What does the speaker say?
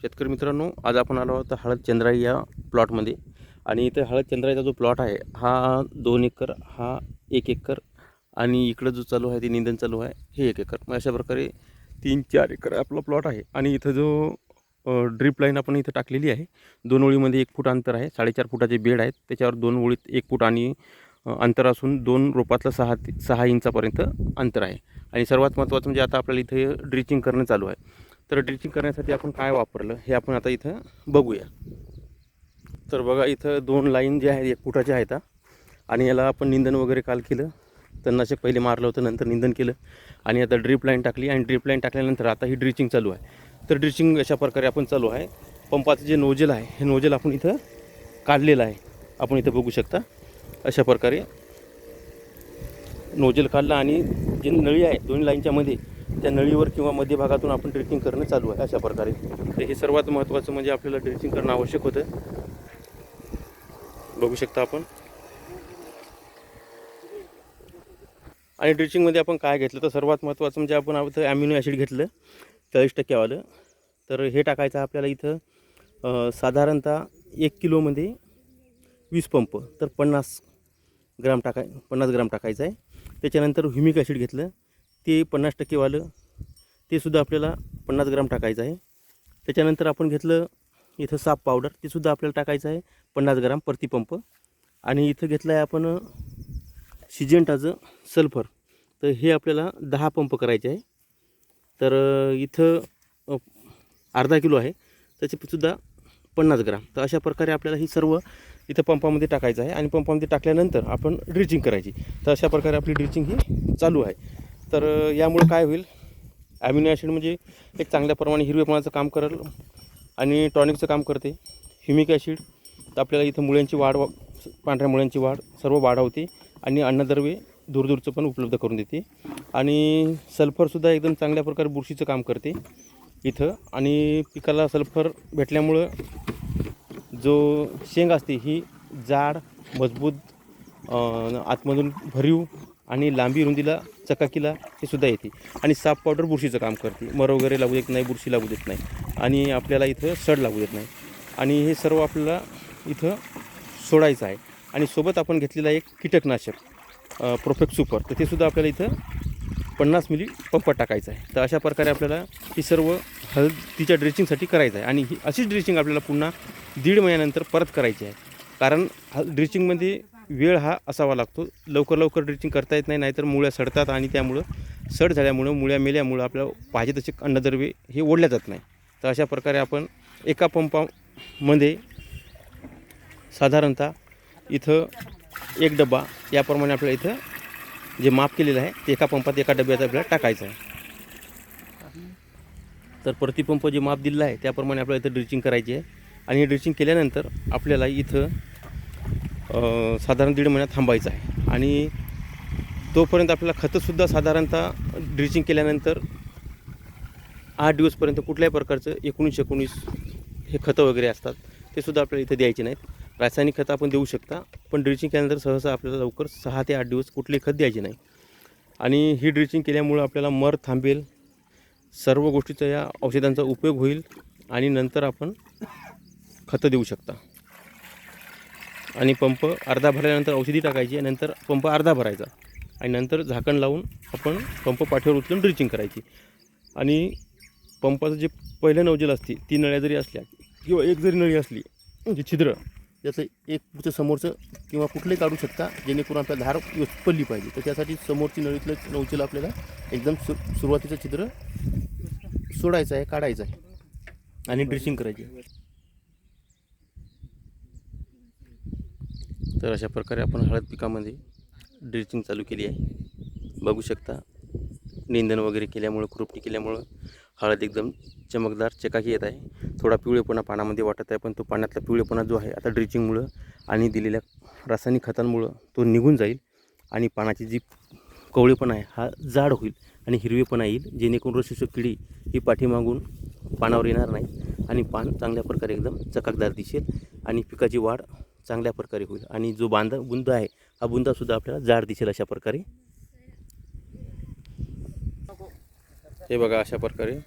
शेतकरी मित्रांनो आज आपण आलो आहोत हळद चंद्राई या प्लॉटमध्ये. आणि इथे हळद चंद्राईचा जो प्लॉट आहे हा दोन एकर हा एक एकर आणि इकडं जो चालू आहे ते निंदन चालू आहे हे एक एकर. मग अशा प्रकारे तीन चार एकर आपला प्लॉट आहे. आणि इथं जो ड्रीप लाईन आपण इथं टाकलेली आहे दोन ओळीमध्ये एक फूट अंतर आहे साडेचार फुटाचे बेड आहेत. त्याच्यावर दोन ओळीत एक फूट आणि अंतर असून दोन रोपातलं सहा ते सहा इंचापर्यंत अंतर आहे. आणि सर्वात महत्त्वाचं म्हणजे आता आपल्याला इथे ड्रिचिंग करणं चालू आहे. तर ड्रिचिंग करण्यासाठी आपण काय वापरलं हे आपण आता इथं बघूया. तर बघा इथं दोन लाईन जे आहेत एक फुटाच्या आहेत आणि याला आपण निंदन वगैरे काल केलं. तणनाशक पहिले मारलं होतं नंतर निंदन केलं. आणि आता ड्रीप लाईन टाकली आणि ड्रीप लाईन टाकल्यानंतर आता ही ड्रिचिंग चालू आहे. तर ड्रिचिंग अशा प्रकारे आपण चालू आहे. पंपाचं जे नोजल आहे हे नोजल आपण इथं काढलेलं आहे. आपण इथं बघू शकता. अशा प्रकारे नोजल काढला आणि जे नळी आहे दोन्ही लाईनच्यामध्ये त्या नळीवर किंवा मध्यभागातून आपण ड्रिचिंग करणं चालू आहे अशा प्रकारे. तर हे सर्वात महत्त्वाचं म्हणजे आपल्याला ड्रिचिंग करणं आवश्यक होतं. बघू शकता आपण. आणि ड्रिचिंगमध्ये आपण काय घेतलं? तर सर्वात महत्त्वाचं म्हणजे आपण इथं ॲम्युनो ॲसिड घेतलं चाळीस टक्क्यावालं तर हे टाकायचं आपल्याला इथं साधारणतः एक किलोमध्ये वीस पंप तर पन्नास ग्राम टाकाय पन्नास ग्राम टाकायचं आहे. त्याच्यानंतर ह्युमिक ॲसिड घेतलं ते पन्नास टक्केवालं ते सुद्धा आपल्याला पन्नास ग्राम टाकायचं आहे. त्याच्यानंतर आपण घेतलं इथं साप पावडर ते सुद्धा आपल्याला टाकायचं आहे पन्नास ग्राम प्रतिपंप आणि इथं घेतलं आहे आपण सिजेंटाचं सल्फर तर हे आपल्याला दहा पंप करायचे आहे. तर इथं अर्धा किलो आहे. त्याचे सुद्धा पन्नास ग्राम. तर अशा प्रकारे आपल्याला ही सर्व इथं पंपामध्ये टाकायचं आहे. आणि पंपामध्ये टाकल्यानंतर आपण ड्रिचिंग करायची. तर अशा प्रकारे आपली ड्रिचिंग ही चालू आहे. तर यामुळे यामुळं काय होईल? ॲम्युनो ॲसिड म्हणजे एक चांगल्या प्रमाणे हिरवेपणाचं काम करेल आणि टॉनिकचं काम करते. ह्युमिक ॲसिड तर आपल्याला इथं मुळ्यांची वाढ वा- पांढऱ्या मुळ्यांची वाढ सर्व वाढवते आणि अन्नद्रव्ये दूरदूरचं पण उपलब्ध करून देते. आणि सल्फरसुद्धा एकदम चांगल्या प्रकारे बुरशीचं काम करते इथं. आणि पिकाला सल्फर भेटल्यामुळं जो शेंग असते ही जाड मजबूत आतमधून भरीव आणि लांबी रुंदीला चकाकीला हे सुद्धा येते. आणि साप पावडर बुरशीचं काम करते. मर वगैरे लागू देत नाही बुरशी लागू देत नाही. आणि आपल्याला इथं सड लागू देत नाही. आणि हे सर्व आपल्याला इथं सोडायचं आहे. आणि सोबत आपण घेतलेला एक कीटकनाशक प्रोफेक्ट सुपर तर ते सुद्धा आपल्याला इथं पन्नास मिली पंप टाकायचं आहे. तर अशा प्रकारे आपल्याला ही सर्व हळदीच्या ड्रेचिंगसाठी करायचं आहे. आणि ही अशीच ड्रेचिंग आपल्याला पुन्हा दीड महिन्यानंतर परत करायची आहे. कारण ह ड्रेचिंगमध्ये वेळ हा असावा लागतो. लवकर लवकर ड्रिचिंग करता येत नाही नाहीतर मुळ्या सडतात आणि त्यामुळं सड झाल्यामुळं मुळ्या मेल्यामुळं आपल्याला पाहिजे तसे अन्नद्रव्ये हे ओढल्या जात नाही. तर अशा प्रकारे आपण एका पंपामध्ये साधारणतः इथं एक डबा याप्रमाणे आपल्याला इथं जे माप केलेलं आहे ते एका पंपात एका डब्यात आपल्याला टाकायचं आहे. तर प्रतिपंप जे माप दिलेलं आहे त्याप्रमाणे आपल्याला इथं ड्रिचिंग करायची आहे. आणि ड्रिचिंग केल्यानंतर आपल्याला इथं साधारण दीड महिना थांबायचं आहे. आणि तोपर्यंत आपल्याला खतंसुद्धा साधारणतः ड्रिचिंग केल्यानंतर आठ दिवसपर्यंत कुठल्याही प्रकारचं एकोणीस एकोणीस हे खतं वगैरे असतात ते सुद्धा आपल्याला इथं द्यायचे नाहीत. रासायनिक खतं आपण देऊ शकता पण ड्रिचिंग केल्यानंतर सहसा आपल्याला लवकर सहा ते आठ दिवस कुठले खत द्यायचे नाही. आणि ही ड्रिचिंग केल्यामुळं आपल्याला मर थांबेल. सर्व गोष्टीचा या औषधांचा उपयोग होईल आणि नंतर आपण खतं देऊ शकता. आणि पंप अर्धा भरल्यानंतर औषधी टाकायची नंतर पंप अर्धा भरायचा. आणि नंतर झाकण लावून आपण पंप पाठीवर उचलून ड्रिचिंग करायची. आणि पंपाचं जे पहिलं नवजल असते ती नळ्या जरी असल्या किंवा एक जरी नळी असली म्हणजे छिद्र त्याचं एक पुढचं समोरचं किंवा कुठलंही काढू शकता जेणेकरून आपल्या धार पडली पाहिजे. तर त्यासाठी समोरची नळीतलं नवचल आपल्याला एकदम सु सुरुवातीचं छिद्र सोडायचं आहे काढायचं आहे आणि ड्रेसिंग करायची तर अशा प्रकारे आपण हळद पिकामध्ये ड्रिचिंग चालू केली आहे. बघू शकता निंदन वगैरे केल्यामुळं खुरपटी केल्यामुळं हळद एकदम चमकदार चकाकी येत आहे. थोडा पिवळेपणा पानामध्ये वाटत आहे पण तो पाण्यातला पिवळेपणा जो आहे आता ड्रिचिंगमुळं आणि दिलेल्या रासायनिक खतांमुळं तो निघून जाईल आणि पानाची जी कवळेपणा आहे हा जाड होईल आणि हिरवेपणा येईल जेणेकरून रसशोषक किडी ही पाठीमागून पानावर येणार नाही आणि पान चांगल्या प्रकारे एकदम चकाकदार दिसेल आणि पिकाची वाढ चांगल्या प्रकारे होईल. आणि जो बांधा बुंदा आहे हा बुंदासुद्धा आपल्याला जाड दिसेल अशा प्रकारे. हे बघा अशा प्रकारे.